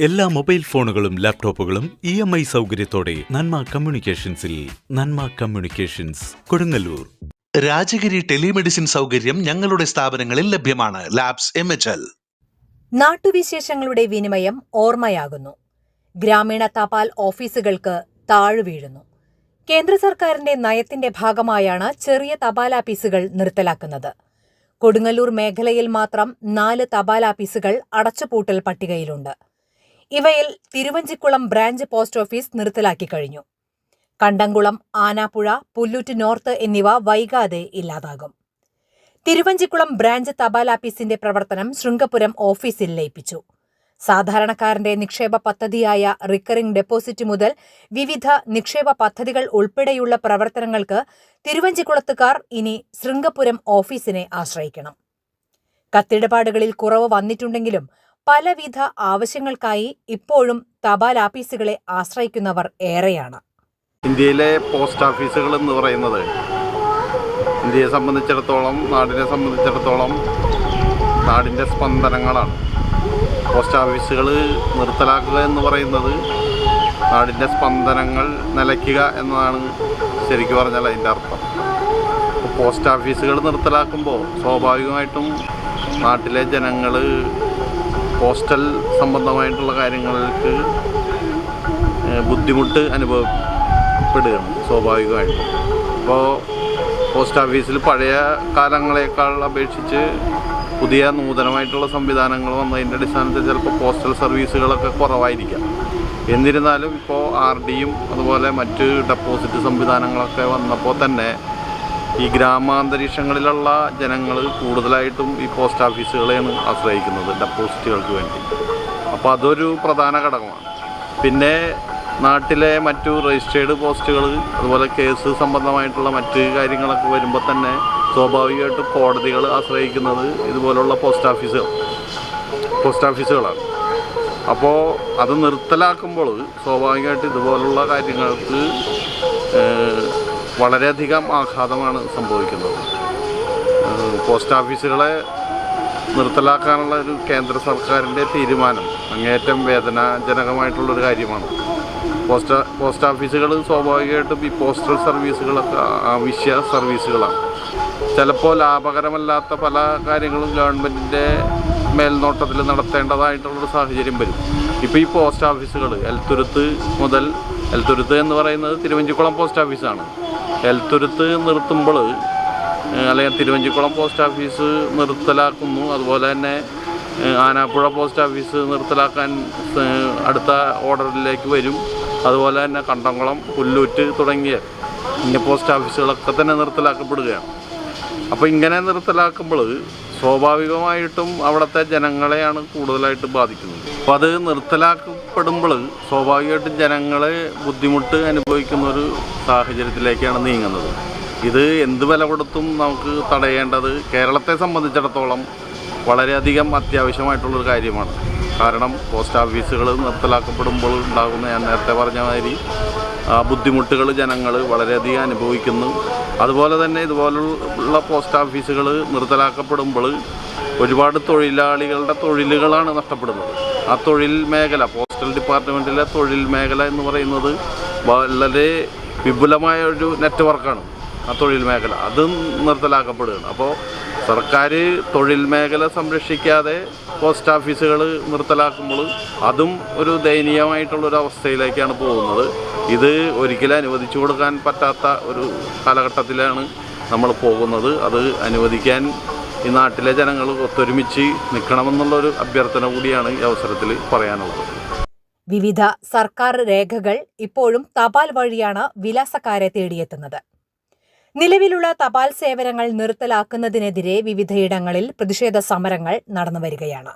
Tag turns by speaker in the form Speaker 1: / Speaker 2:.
Speaker 1: എല്ലാ മൊബൈൽ ഫോണുകളും ലാപ്ടോപ്പുകളും ഇ എം ഐ സൗകര്യത്തോടെ നന്മ കമ്മ്യൂണിക്കേഷൻസിൽ നന്മ കമ്മ്യൂണിക്കേഷൻസ് കൊടുങ്ങല്ലൂർ.
Speaker 2: രാജഗിരി ടെലിമെഡിസിൻ സൗകര്യം ഞങ്ങളുടെ സ്ഥാപനങ്ങളിൽ ലഭ്യമാണ്. Labs M H L.
Speaker 3: നാട്ടുവിശേഷങ്ങളുടെ വിനിമയം ഓർമ്മയാകുന്നു. ഗ്രാമീണ തപാൽ ഓഫീസുകൾക്ക് താഴുവീഴുന്നു കേന്ദ്ര സർക്കാരിന്റെ നയത്തിന്റെ ഭാഗമായാണ് ചെറിയ തപാലാപ്പീസുകൾ നിർത്തലാക്കുന്നത്. കൊടുങ്ങല്ലൂർ മേഖലയിൽ മാത്രം നാല് തപാലാപ്പീസുകൾ അടച്ചുപൂട്ടൽ പട്ടികയിലുണ്ട്. ഇവയിൽ തിരുവഞ്ചിക്കുളം ബ്രാഞ്ച് പോസ്റ്റ് ഓഫീസ് നിർത്തലാക്കി കഴിഞ്ഞു. കണ്ടംകുളം ആനാപ്പുഴ പുല്ലൂറ്റ് നോർത്ത് എന്നിവ വൈകാതെ ഇല്ലാതാകും. തിരുവഞ്ചിക്കുളം ബ്രാഞ്ച് തപാലാപ്പീസിന്റെ പ്രവർത്തനം ശൃംഗപുരം ഓഫീസിൽ ലയിപ്പിച്ചു. സാധാരണക്കാരന്റെ നിക്ഷേപ പദ്ധതിയായ റിക്കറിംഗ് ഡെപ്പോസിറ്റ് മുതൽ വിവിധ നിക്ഷേപ പദ്ധതികൾ ഉൾപ്പെടെയുള്ള പ്രവർത്തനങ്ങൾക്ക് തിരുവഞ്ചിക്കുളത്തുകാർ ഇനി ശൃംഗപുരം ഓഫീസിനെ ആശ്രയിക്കണം. കത്തിടപാടുകളിൽ കുറവ് വന്നിട്ടുണ്ടെങ്കിലും പലവിധ ആവശ്യങ്ങൾക്കായി ഇപ്പോഴും തപാൽ ആഫീസുകളെ ആശ്രയിക്കുന്നവർ ഏറെയാണ്.
Speaker 4: ഇന്ത്യയിലെ പോസ്റ്റ് ഓഫീസുകൾ എന്ന് പറയുന്നത് ഇന്ത്യയെ സംബന്ധിച്ചിടത്തോളം നാടിനെ സംബന്ധിച്ചിടത്തോളം നാടിന്റെ സ്പന്ദനങ്ങളാണ്. പോസ്റ്റ് ഓഫീസുകൾ നിർത്തലാക്കുക എന്ന് പറയുന്നത് നാടിന്റെ സ്പന്ദനങ്ങൾ നിലയ്ക്കുക എന്നതാണ് ശരിക്കും പറഞ്ഞാൽ അതിന്റെ അർത്ഥം. പോസ്റ്റ് ഓഫീസുകൾ നിർത്തലാക്കുമ്പോൾ സ്വാഭാവികമായിട്ടും നാട്ടിലെ ജനങ്ങൾ പോസ്റ്റൽ സംബന്ധമായിട്ടുള്ള കാര്യങ്ങൾക്ക് ബുദ്ധിമുട്ട് അനുഭവപ്പെടുകയാണ് സ്വാഭാവികമായിട്ടും. അപ്പോൾ പോസ്റ്റ് ഓഫീസിൽ പഴയ കാലങ്ങളെക്കാൾ അപേക്ഷിച്ച് പുതിയ നൂതനമായിട്ടുള്ള സംവിധാനങ്ങൾ വന്നതിന്റെ അടിസ്ഥാനത്തിൽ ചിലപ്പോൾ പോസ്റ്റൽ സർവീസുകളൊക്കെ കുറവായിരിക്കാം. എന്നിരുന്നാലും ഇപ്പോൾ ആർ ഡിയും അതുപോലെ മറ്റ് ഡെപ്പോസിറ്റ് സംവിധാനങ്ങളൊക്കെ വന്നപ്പോൾ തന്നെ ഈ ഗ്രാമാന്തരീക്ഷങ്ങളിലുള്ള ജനങ്ങൾ കൂടുതലായിട്ടും ഈ പോസ്റ്റ് ഓഫീസുകളെയാണ് ആശ്രയിക്കുന്നത് ഡെപ്പോസിറ്റുകൾക്ക് വേണ്ടി. അപ്പോൾ അതൊരു പ്രധാന ഘടകമാണ്. പിന്നെ നാട്ടിലെ മറ്റു രജിസ്റ്റേർഡ് പോസ്റ്റുകൾ അതുപോലെ കേസ് സംബന്ധമായിട്ടുള്ള മറ്റ് കാര്യങ്ങളൊക്കെ വരുമ്പോൾ തന്നെ സ്വാഭാവികമായിട്ട് കോടതികൾ ആശ്രയിക്കുന്നത് ഇതുപോലുള്ള പോസ്റ്റ് ഓഫീസുകൾ പോസ്റ്റ് ഓഫീസുകളാണ്. അപ്പോൾ അത് നിർത്തലാക്കുമ്പോൾ സ്വാഭാവികമായിട്ട് ഇതുപോലുള്ള കാര്യങ്ങൾക്ക് വളരെയധികം ആഘാതമാണ് സംഭവിക്കുന്നത്. പോസ്റ്റ് ഓഫീസുകളെ നിർത്തലാക്കാനുള്ള ഒരു കേന്ദ്ര സർക്കാരിന്റെ തീരുമാനം അങ്ങേയറ്റം വേദനാജനകമായിട്ടുള്ളൊരു കാര്യമാണ്. പോസ്റ്റ് പോസ്റ്റ് ഓഫീസുകൾ സ്വാഭാവികമായിട്ടും ഈ പോസ്റ്റൽ സർവീസുകളൊക്കെ ആവശ്യ സർവീസുകളാണ്. ചിലപ്പോൾ ലാഭകരമല്ലാത്ത പല കാര്യങ്ങളും ഗവൺമെന്റിന്റെ മേൽനോട്ടത്തിൽ നടത്തേണ്ടതായിട്ടുള്ളൊരു സാഹചര്യം വരും. ഇപ്പോൾ ഈ പോസ്റ്റ് ഓഫീസുകൾ എൽത്തുരുത്ത് മുതൽ എൽത്തുരുത്ത് എന്ന് പറയുന്നത് തിരുവഞ്ചിക്കുളം പോസ്റ്റ് ഓഫീസാണ്. എൽത്തുരുത്ത് നിർത്തുമ്പോൾ അല്ലെങ്കിൽ തിരുവഞ്ചിക്കുളം പോസ്റ്റ് ഓഫീസ് നിർത്തലാക്കുന്നു. അതുപോലെ തന്നെ ആനാപ്പുഴ പോസ്റ്റ് ഓഫീസ് നിർത്തലാക്കാൻ അടുത്ത ഓർഡറിലേക്ക് വരും. അതുപോലെ തന്നെ കണ്ടംകുളം പുല്ലൂറ്റ് തുടങ്ങിയ ഇങ്ങനെ പോസ്റ്റ് ഓഫീസുകളൊക്കെ തന്നെ നിർത്തലാക്കപ്പെടുകയാണ്. അപ്പോൾ ഇങ്ങനെ നിർത്തലാക്കുമ്പോൾ സ്വാഭാവികമായിട്ടും അവിടുത്തെ ജനങ്ങളെയാണ് കൂടുതലായിട്ട് ബാധിക്കുന്നത്. അപ്പോൾ അത് നിർത്തലാക്കപ്പെടുമ്പോൾ സ്വാഭാവികമായിട്ടും ജനങ്ങളെ ബുദ്ധിമുട്ട് അനുഭവിക്കുന്ന ഒരു സാഹചര്യത്തിലേക്കാണ് നീങ്ങുന്നത്. ഇത് എന്ത് വില കൊടുത്തും നമുക്ക് തടയേണ്ടത് കേരളത്തെ സംബന്ധിച്ചിടത്തോളം വളരെയധികം അത്യാവശ്യമായിട്ടുള്ളൊരു കാര്യമാണ്. കാരണം പോസ്റ്റ് ഓഫീസുകൾ നിർത്തലാക്കപ്പെടുമ്പോൾ ഉണ്ടാകുന്ന ഞാൻ നേരത്തെ പറഞ്ഞ മാതിരി ബുദ്ധിമുട്ടുകൾ ജനങ്ങൾ വളരെയധികം അനുഭവിക്കുന്നു. അതുപോലെ തന്നെ ഇതുപോലുള്ള പോസ്റ്റ് ഓഫീസുകൾ നിർത്തലാക്കപ്പെടുമ്പോൾ ഒരുപാട് തൊഴിലാളികളുടെ തൊഴിലുകളാണ് നഷ്ടപ്പെടുന്നത്. ആ തൊഴിൽ മേഖല പോസ്റ്റൽ ഡിപ്പാർട്ട്മെന്റിലെ തൊഴിൽ മേഖല എന്ന് പറയുന്നത് വളരെ വിപുലമായ ഒരു നെറ്റ്വർക്കാണ് ആ തൊഴിൽ മേഖല. അതും നിർത്തലാക്കപ്പെടുകയാണ്. അപ്പോൾ സർക്കാർ തൊഴിൽ മേഖല സംരക്ഷിക്കാതെ പോസ്റ്റ് ഓഫീസുകൾ നിർത്തലാക്കുമ്പോൾ അതും ഒരു ദയനീയമായിട്ടുള്ളൊരു അവസ്ഥയിലേക്കാണ് പോകുന്നത്. ഇത് ഒരിക്കലും അനുവദിച്ചു കൊടുക്കാൻ പറ്റാത്ത ഒരു കാലഘട്ടത്തിലാണ് നമ്മൾ പോകുന്നത്. അത് അനുവദിക്കാൻ ഈ നാട്ടിലെ ജനങ്ങൾ ഒത്തൊരുമിച്ച് നിൽക്കണമെന്നുള്ളൊരു അഭ്യർത്ഥന കൂടിയാണ് ഈ അവസരത്തിൽ പറയാനുള്ളത്.
Speaker 3: വിവിധ സർക്കാർ രേഖകൾ ഇപ്പോഴും തപാൽ വഴിയാണ് വിലാസക്കാരെ തേടിയെത്തുന്നത്. നിലവിലുള്ള തപാൽ സേവനങ്ങൾ നിർത്തലാക്കുന്നതിനെതിരെ വിവിധയിടങ്ങളിൽ പ്രതിഷേധ സമരങ്ങൾ നടന്നുവരികയാണ്.